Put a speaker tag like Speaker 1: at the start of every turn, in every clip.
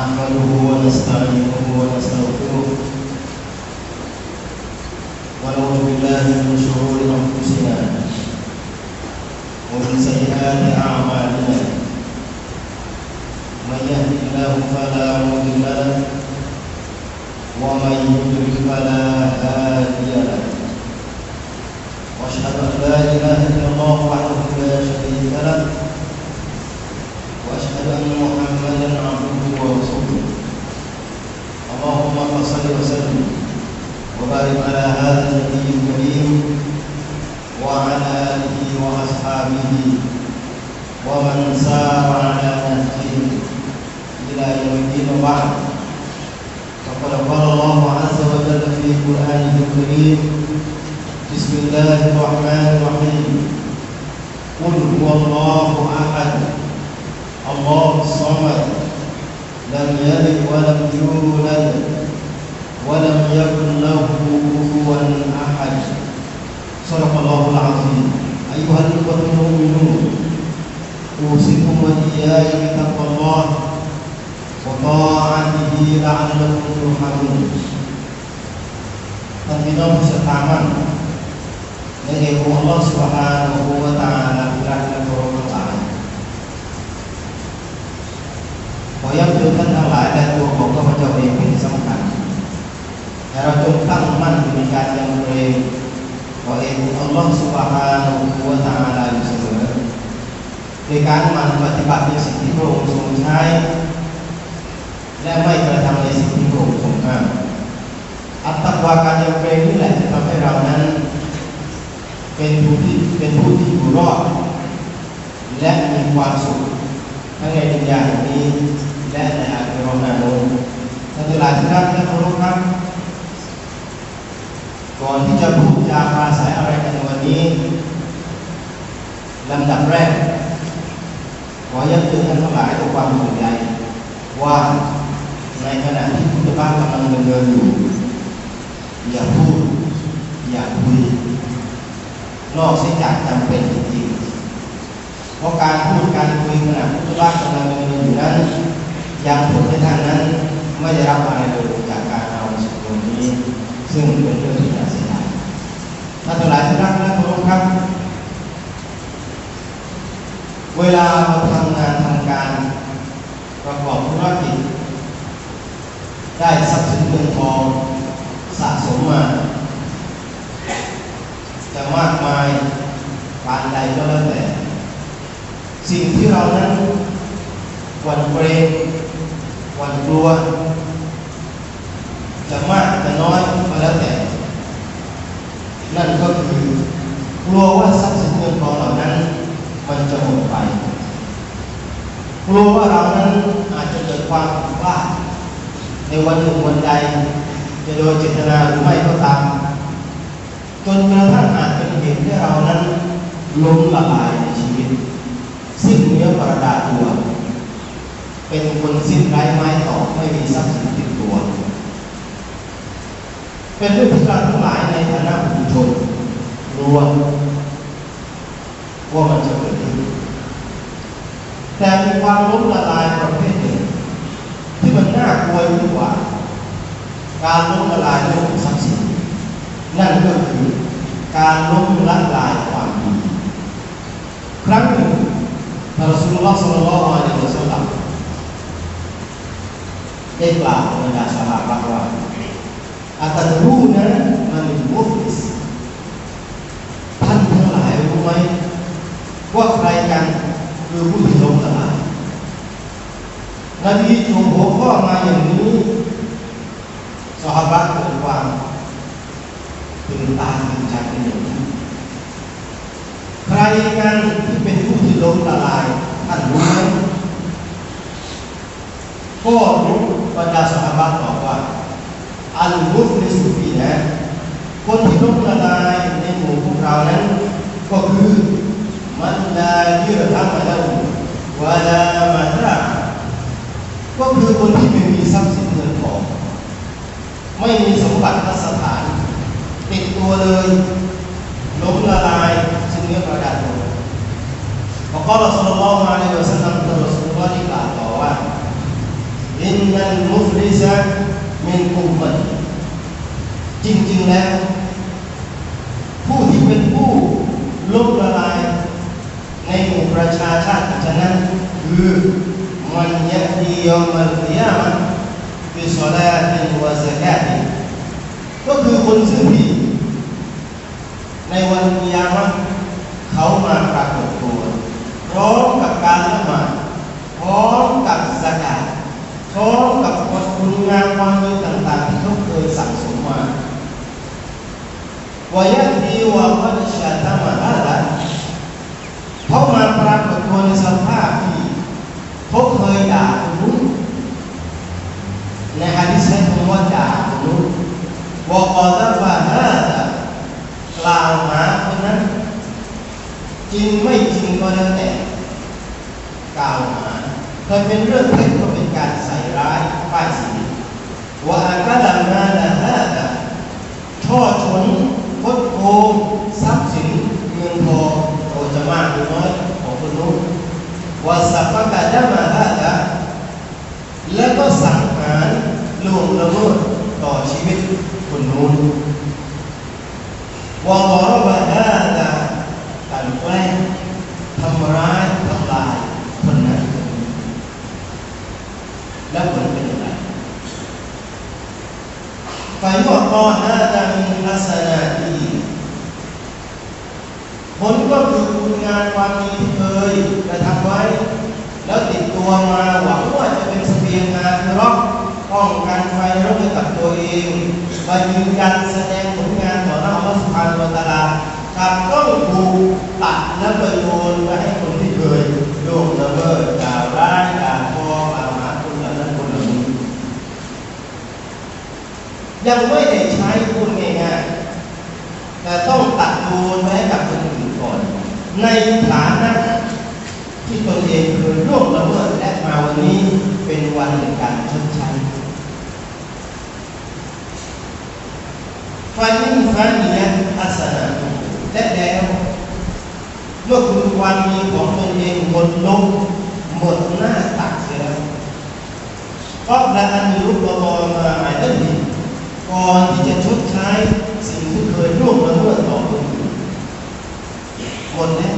Speaker 1: نحمده ونستعينه ونستغفره. ونعوذ بالله من شرور أنفسنا ومن سيئات أعمالنا. من يهد الله فلا مضل له ومن يضلل فلا هادي له. وأشهد أن لا إله إلا الله وحده لا شريك له. وأشهد أن محمدا عبده وسلم وبارك على هذا النبي الكريم وعلى اله واصحابه ومن سار على نهجه الى يوم الدين وبعد فقد قال الله عز وجل في قرانه الكريم بسم الله الرحمن الرحيم قل هو الله احد الله الصمد لم يلد ولم يولد ولم يكن له كفوا أحد صدق الله العظيم أيها الإخوة المؤمنون أوصيكم وإياي بتقوى الله وطاعته لعلكم ترحمون Tentunya bersetaman dari Allah Subhanahu wa Ta'ala kepada Allah Ta'ala. Bayang dengan Allah ada dua pokok pada yang. Karena tumpang man dimikat yang mulai oleh Allah Subhanahu wa taala di sana. Dekan man pati pati sing dibo sing cai. Lah mai kala tamle sing dibo sing ha. Atakwa kan yang pengin lah kita perawanan เป็นผู้ที่เป็นผู้ที่อยู่รอดและมีความสุขทั้งในดุนยาแห่งนี้และในอาคีรอนนั้นท่านทั้งหลายที่รักและเคารพครับ ก่อนที่จะพูดจาปราศัยอะไรกันในวันนี้ลำดับแรก ขอย้ำเตือนท่านทั้งหลายด้วยความห่วงใยว่าในขณะที่พุทธบ้านกำลังดำเนินอยู่ อย่าพูด อย่าคุยนอกเสียจากจำเป็นจริงๆเพราะการพูดการคุยขณะพุทธบ้านกำลังดำเนินอยู่นั้นยังผลในทางนั้น ไม่ได้รับอะไรเลยจากการเอาสิ่งตรงนี้ ซึ่งเป็นเรื่องที่น่าเสียดายท่านทั้งหลายที่รักและเคารพครับ เวลาเราทำงานทำการประกอบธุรกิจ ได้ทรัพย์สินเงินทองสะสมมา จะมากมายปานใดก็แล้วแต่ สิ่งที่เรานั้นห วันเกรงวันกลัวจะมากจะน้อยก็แล้วแต่ นั่นก็คือกลัวว่าทรัพย์สินเงินทองเหล่านั้น มันจะหมดไป กลัวว่าเรานั้นอาจจะเกิดความผิดพลาดในวันหนึ่งวันใดจะโดยเจตนาหรือไม่ก็ตามจนกระทั่งอาจเป็นเหตุให้เรานั้นล้มละลายในชีวิต สิ้นเนื้อประดาตัว เป็นคนสิ้นไร้ไม้ต่อไม่มีทรัพย์สินติดตัว เป็นเรื่องที่เรทั้งหลายในฐานะผู้ชนรู้ว่ามันจะเกิดขึ้นแต่มีความล้มละลายประเภทหนึ่งที่มันน่ากลัวยิ่งกว่า การล้มละลายเรื่องทรัพย์สินนั่นก็คือการล้มละลายความดีครั้งหนึ่งท่านรอสูลุลลอฮ์ศ็อลลัลลอฮุอะลัยฮิวะซัลลัมได้กล่านบรรดาสหายว่าอา ตารูนะมันมุฟลิสท่านทั้งหลายรู้ไหมว่าใครกันคือผู้ที่ล้มละลายนบีจูบหัวข้อมาอย่างนี้สหายเกิดความตื่นตาตื่นใจเป็นอย่างนี้ใครกันที่เป็นผู้ที่ล้มละลายท่านรู้ไหมก็รู้ รรดาสหบัตอบว่า อัลมุสในสุฟีนะคนที่ล้องละลายในหมู่พวกเรานั้น ก็คือมันดาเยืดทั้งมาแล้ววาลามาตราก็คือคนที่ไม่มีทรัพย์สินเงินทองไม่มีสมบัติทัะสถานติดตัวเลยล้มละลายซึ่งเนื้อประดาตัวพอกล่าวสุลต่านมาในเดือนสัตันตรส อว่า إن นัลมุฟลิซะมินอุมมะจริง ๆ แล้ว ผู้ที่เป็นผู้ล้มละลาย ในหมู่ประชาชาติฉะนั้น คือมันยะดียอมัลกิยามะบิศลาติวะซะกาติก็คือคนซึ่งที่ในวันกิยามะเขามาปรากฏตัวพร้อมกับการละหมาดพร้อมกับสกาดพ ร้อมกับคุณงามความดีต่างๆที่เขาเคยสั่งสมมาวายะดีวะมัชชะตามะฮาดะเขามาปรากฏตัวในสภาพที่เขาเคยด่าคนนู้นในฮะดิษใช้คำว่าด่าคนนู้นวะกอดะฟะฮาดะกล่าวหาคนนั้น จริงไม่จริงก็แล้วแต่กล่าวหาถ้าเป็นเรื่องเท็จก็เป็นการใส่ร้ายป้ายสีว่าอากาลัมนาละฮาดะ ชนคดโกงทรัพย์สินเงินทองโอจะมากหรือน้อยของคนนู้นว่าสัพพะกะดะมาฮาดะแล้วก็สังหารลวงละเมิดต่อชีวิตคนนู้นว่าบรบะฮาดะการแกล้งทำร้ายทำลายคนนั้นคนนี้แล้วผลเป็นอย่างไร ฝ่ายว่าก่อนหน้าจะมีลักษณะที่ผลก็คือคุณงานความดีที่เคยกระทำไว้ แล้วติดตัวมาหวังว่าจะเป็นเสบียงงานรบป้องกันไฟรบให้กับตัวเองมายืนยันแสดงผลงานต่อหน้าอัลลอฮฺสุบฮานะฮูวะตาลากับต้องถูกตัดแล้วก็โยนไปให้คนที่เคยโยงละเมิดกล่าวร้ายกล่าวพอกล่าวหาคนเหล่านั้นคนเหล่านี้ ยังไม่ได้ใช้พูดง่ายๆแต่ต้องตัดโยนไปให้กับคนอื่นก่อน ในฐานะที่ตนเองเคยร่วมละเมิดและมาวันนี้เป็นวันแห่งการชดใช้ฟันนิ่งฟันเนี่ยอัสนะและแล้วเมื่อคุณวามมีของตนเองหมดลงหมดหน้าตักเสียแล้วก็ละอันมีรูปรอมาหมายถึง อนที่จะชดใช้สิ่งที่เคยร่วมละเมิดต่อคนอื่นหมดแล้ว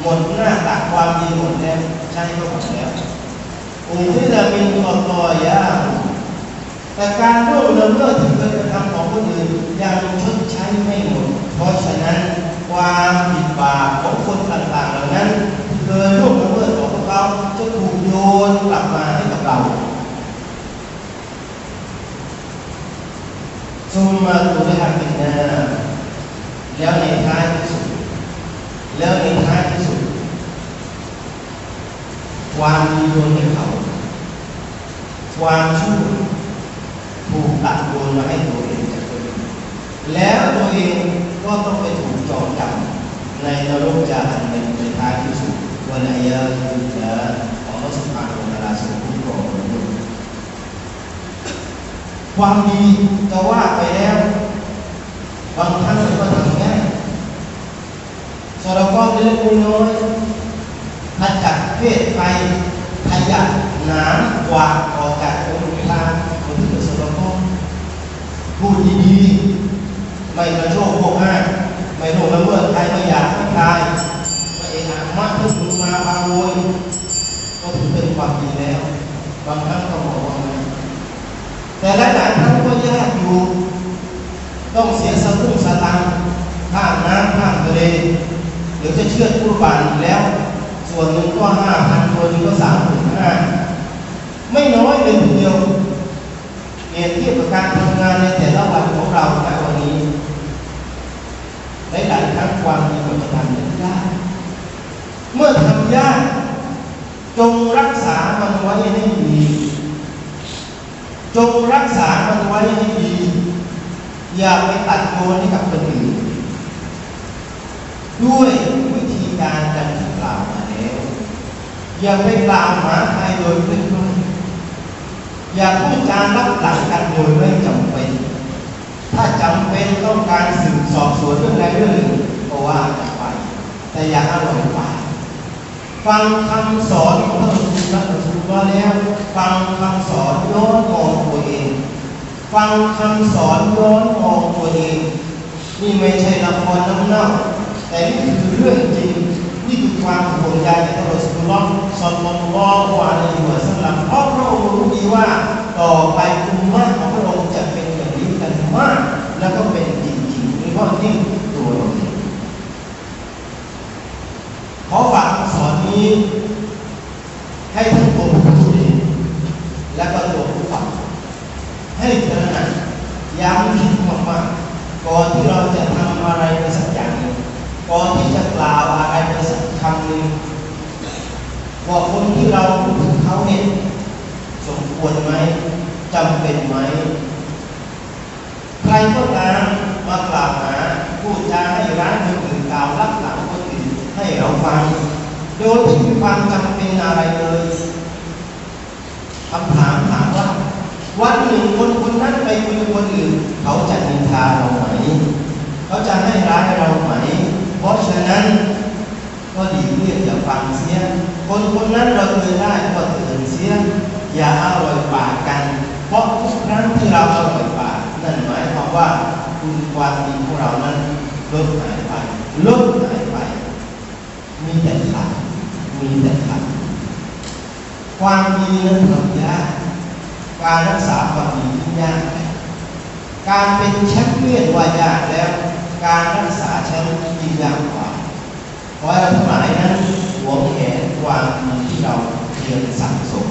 Speaker 1: หมดหน้าตักความดีหมดแล้วใช่ก็หมดแล้วอุทิศมินตัวต่อยาแต่การร่วมละเมิดที่เคยกระทำของคนอื่นยังชดใช้ไม่หมด เพราะฉะนั้นความผิดบาปของคนต่างๆเหล่านั้นที่เคยร่วมละเมิดของพวกเขาจะถูกโยนกลับมาให้กับเราซุมมาตุลฮักินนาแล้วในท้ายที่สุด แล้วในท้ายที่สุด ความดีโยนให้เขา ความชั่วถูกตัดโยนมาให้ตัวเองจากตัวเองแล้วตัว เองก็ต้องไปถูกจองจำในนรกจาหันในในท้ายที่สุดวันอายะคือจะของพระสุภาพของราสุขุมกรองความดีจะว่าไปแล้วบางครั้งมันก็ทำง่ายสารพัดเล็กน้อยขจัดเพศภัยขยันหนามกวาดออกจากองค์ลาคนที่เป็นสารพัดพูดดีๆ ไม่กระโชกโกห้าไม่โลภละเมิดใครไม่อยากไม่ทายไม่เอะอะมากที่สุดมาพาโวยก็ถือเป็นความดีแล้ว บางครั้งก็บอกว่าไงแต่หลายๆครั้งก็ยากอยู่ ต้องเสียสตุ้งสตังข้ามน้ำข้ามทะเลเดี๋ยวจะเชื่อผู้บันแล้ว ส่วนหนึ่งก็ห้าพันตัวหนึงก็สามหมื่นห้าไม่น้อยเลยทีเดียวเปรียบเทียบกับการทำงานในแต่ละวันของเราในวันนี้หลายๆครั้งความดีก็จะทำยากเมื่อทำยากจงรักษามันไว้ให้ดี จงรักษามันไว้ให้ดี อย่าไปตัดโยนให้กับคนอื่นด้วยวิธีการดังที่กล่าวมาแล้ว อย่าไปกล่าวหาใครโดยไม่รู้อย่าพูดจารับหลังกันโดยไม่จำเป็น ถ้าจำเป็นต้องการสืบสอบสวนเรื่องใดเรื่องหนึ่งก็ว่ากันไป แต่อย่าอร่อยปฟังคำสอนของพระสุลต่านสุล มาแล้วฟังคำสอนย้อนมองตัวเอง ฟังคำสอนย้อนมองตัวเอง นี่ไม่ใช่ละครน้ำเน่าแต่นี่คือเรื่องจริงนี่คือความห่วงใยในพระสุลลอฮ์สัลลัลลอฮุอะลัยฮิวสัลลัมเพราะพระองค์รู้ดีว่าต่อไปอุมมะของพระองค์จะเป็นอย่างนี้กันมาก แล้วก็เป็นจริงๆนี่เพราะยิ่งตัวเราเองขอฝากคำสอนนี้ให้ทั้งตัวผู้พูดเองและก็ตัวผู้ฟังให้ตระหนัก ย้ำคิดมากๆก่อนที่เราจะทำอะไรไปสักอย่างหนึ่งก่อนที่จะกล่าวอะไรไปสักคำหนึ่งว่าคนที่เราพูดถึงเขาเนี่ยสมควรไหมจำเป็นไหมใครก็ตามมากล่าวหาพูดจาให้ร้ายคนอื่นกล่าวรับหลังคนอื่นให้เราฟัง โดยที่มีความจำเป็นอะไรเลยคำถามถาม วันหนึ่งคนคนนั้นไปคุยกับคนอื่น เขาจะนินทาเราไหม เขาจะให้ร้ายเราไหม เพราะฉะนั้นก็ดีเรียกอย่าฟังเสีย คนคนนั้นเราเคยได้ก็เตือนเสีย อย่าอร่อยปากกัน เพราะทุกครั้งที่เราอร่อยปากนั่นหมายความว่าคุณความดีของเรานั้นลดหายไปลดหายไป มีแต่ขาดมีแต่ขาดความดีนั้นทำยาก การรักษาความดีที่ยากการเป็นแชมป์เปี้ยนว่ายากแล้ว การรักษาแชมป์ยิ่งยากกว่าเพราะเราทั้งหลายนั้นหวงแหนความดีที่เราเรียนสั่งสม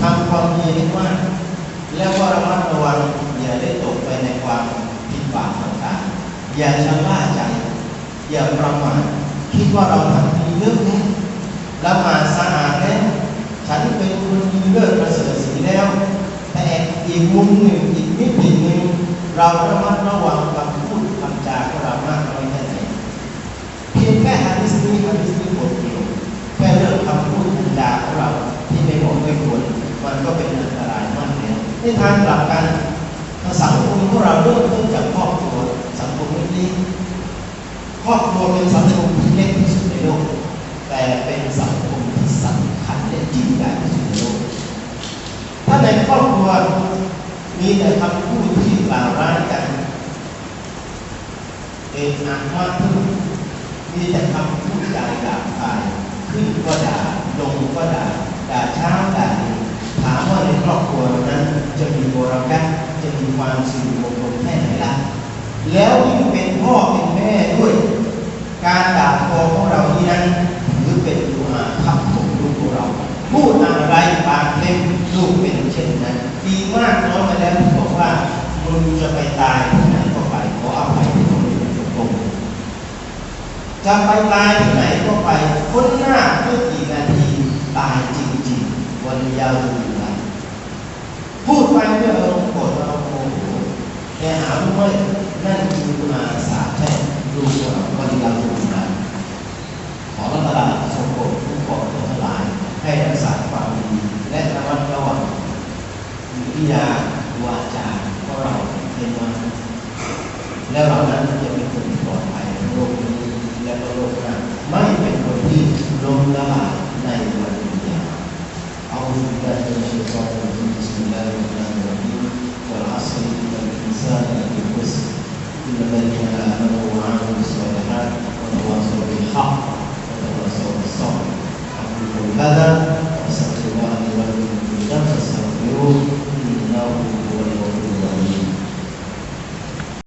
Speaker 1: ทำความดีให้มากแล้วก็ระมัดระวังอย่าได้ตกไปในความผิดบาปต่างๆอย่าชะล่าใจ อย่าประมาทคิดว่าเราทำดีเยอะแล้วละหมาดสะอาดแล้วฉันเป็นคนดีเลิศประเสริฐสีแล้ว แต่อี กมุมหนึ่งอีกมิติหนึ่งเราระมัดระวังคำพูดคำจาของเรามากน้อยแค่ไหนเพียงแค่ฮะดิษนี้ฮะดิษนี้บทเดียวแค่เรื่องคำพูดคำจาของเราที่ไม่เหมาะไม่ควรมันก็เป็นอันตรายมากแล้วในทางกลับกันสังคมของเราเริ่มต้นจากครอบครัวสังคมเล็กๆครอบครัวเป็นสังคมที่เล็กที่สุดในโลกแต่เป็นสังคมที่สำคัญและยิ่งใหญ่ที่สุดในโลกถ้าในครอบครัว มีแต่คำพูดที่กล่าวร้ายกันเองอักมากขึ้นมีแต่คำพูดจาหยาบคายขึ้นก็ด่าลงก็ด่าด่าเช้าด่าเย็นถามว่าในครอบครัวนั้น จะมีโบราณจะมีความสิริมงคลแค่ไหนล่ะแล้วยิ่งเป็นพ่อเป็นแม่ด้วย การด่าทอของเราที่นั้นถือเป็นตัวทับถมลูกของเรา พูดอะไรปากเล็มลูกเป็นเช่นนั้น มีมากน้อยมาแล้วที่บอกว่ามึงจะไปตายที่ไหนก็ไปขออภัยที่ตรงนี้ตรงจะไปตายที่ไหนก็ไปคนหน้าเพื่อกี่นาทีตายจริงๆวันยาวดูแลพูดไปเพื่ออารมณ์โกรธอารมณ์โมโหแต่หาไม่นั่น วิยาวาจาของเราเป็นมาแล้วเรานั้นจะเป็นคนที่ปลอดภัยในโลกนี้และก็โลกหน้าไม่เป็นคนที่ล้มละลายในวันนี้ أعوذ بالله من الشيطان الرجيم بسم الله الرحمن الرحيم والعصر إن الإنسان لفي خسر إلا الذين آمنوا وعملوا الصالحات وتواصوا بالحق وتواصوا بالصبر أقول هذا